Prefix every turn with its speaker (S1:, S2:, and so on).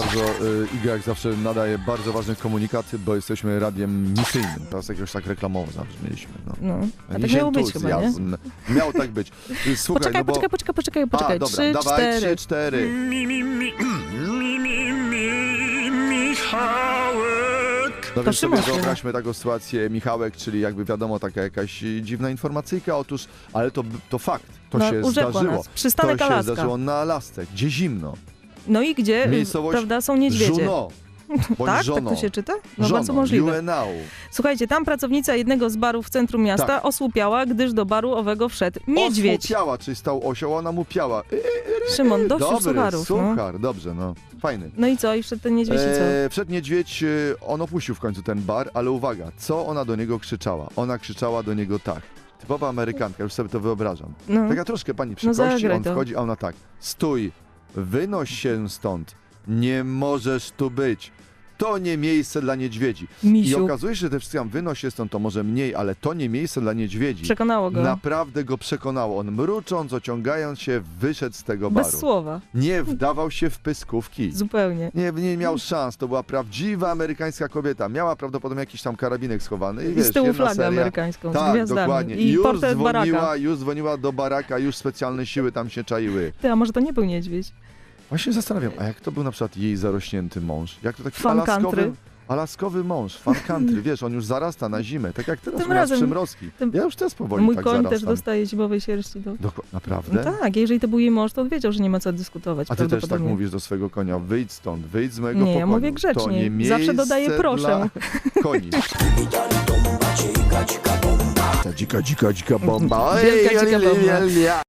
S1: bardzo, y, Iga jak zawsze nadaje bardzo ważne komunikaty, bo jesteśmy radiem misyjnym. Teraz jakiegoś tak reklamowo zabrzmieliśmy. No.
S2: No, a tak miało być chyba, nie?
S1: Miało tak być. Y, Słuchaj,
S2: Poczekaj,
S1: no bo...
S2: poczekaj, poczekaj, poczekaj, poczekaj.
S1: A, dobra,
S2: Trzy,
S1: dawaj,
S2: cztery.
S1: trzy, cztery.
S3: Mi, mi, mi, mi, mi, mi, Michałek.
S1: No
S2: To
S1: więc sobie wyobraźmy taką sytuację, Michałek, czyli jakby wiadomo, taka jakaś dziwna informacyjka, otóż, ale to, to fakt, to
S2: No,
S1: się zdarzyło.
S2: nas. Przystanek
S1: to się
S2: Alaska.
S1: zdarzyło na Alasce, gdzie zimno.
S2: No i gdzie, y,
S1: Miejscowość
S2: prawda, są niedźwiedzie.
S1: Juno. Bądź
S2: tak?
S1: żono.
S2: Tak to się czyta? No
S1: żono,
S2: bardzo możliwe.
S1: UNO.
S2: Słuchajcie, tam pracownica jednego z barów w centrum miasta
S1: Tak.
S2: osłupiała, gdyż do baru owego wszedł niedźwiedź.
S1: Osłupiała, czyli stał osioł, ona mu piała. Y,
S2: Szymon, dość
S1: Dobry,
S2: sucharów. No.
S1: suchar, dobrze, no. Fajny.
S2: no i co? I wszedł ten niedźwiedź i co?
S1: E, przed niedźwiedź, y, on opuścił w końcu ten bar, ale uwaga, co ona do niego krzyczała? Ona krzyczała do niego tak. Typowa Amerykanka, już sobie to wyobrażam.
S2: No.
S1: Taka troszkę pani przy
S2: No
S1: kości, on
S2: to.
S1: wchodzi, a ona tak. Stój, wynoś się stąd. Nie możesz tu być. To nie miejsce dla niedźwiedzi. I
S2: Misiu.
S1: okazuje się, że te wszystkie tam wynoś się stąd, to może mniej, ale to nie miejsce dla niedźwiedzi.
S2: Przekonało go.
S1: Naprawdę go przekonało. On mrucząc, ociągając się, wyszedł z tego
S2: Bez
S1: baru.
S2: słowa.
S1: Nie wdawał się w pyskówki.
S2: Zupełnie.
S1: Nie, nie miał szans. To była prawdziwa amerykańska kobieta. Miała prawdopodobnie jakiś tam karabinek schowany. I,
S2: I
S1: wiesz,
S2: z tyłu flagę
S1: seria.
S2: amerykańską z
S1: Tak,
S2: gwiazdami.
S1: dokładnie.
S2: I
S1: już
S2: portret
S1: dzwoniła,
S2: baraka.
S1: już dzwoniła do baraka, już specjalne siły tam się czaiły.
S2: Ty, a może to nie był niedźwiedź?
S1: Właśnie zastanawiam, a jak to był na przykład jej zarośnięty mąż? Jak to taki
S2: Fan
S1: alaskowy,
S2: country.
S1: alaskowy mąż, fan country, wiesz, on już zarasta na zimę, tak jak teraz
S2: Tym
S1: u nas
S2: razem-
S1: przymrozki.
S2: tym-
S1: Ja już też powoli
S2: Mój
S1: tak
S2: koń
S1: zarastam.
S2: też dostaje zimowej sierści. Do...
S1: Doko-
S2: No
S1: naprawdę?
S2: tak, jeżeli to był jej mąż, to wiedział, że nie ma co dyskutować.
S1: A ty też tak
S2: prawdopodobnie.
S1: mówisz do swojego konia, wyjdź stąd, wyjdź z mojego
S2: Nie, ja mówię grzecznie.
S1: To nie miejsce
S2: Zawsze dodaję proszę.
S1: Dla koni. Ta dzika, dzika, dzika bomba.
S2: Wielka dzika bomba.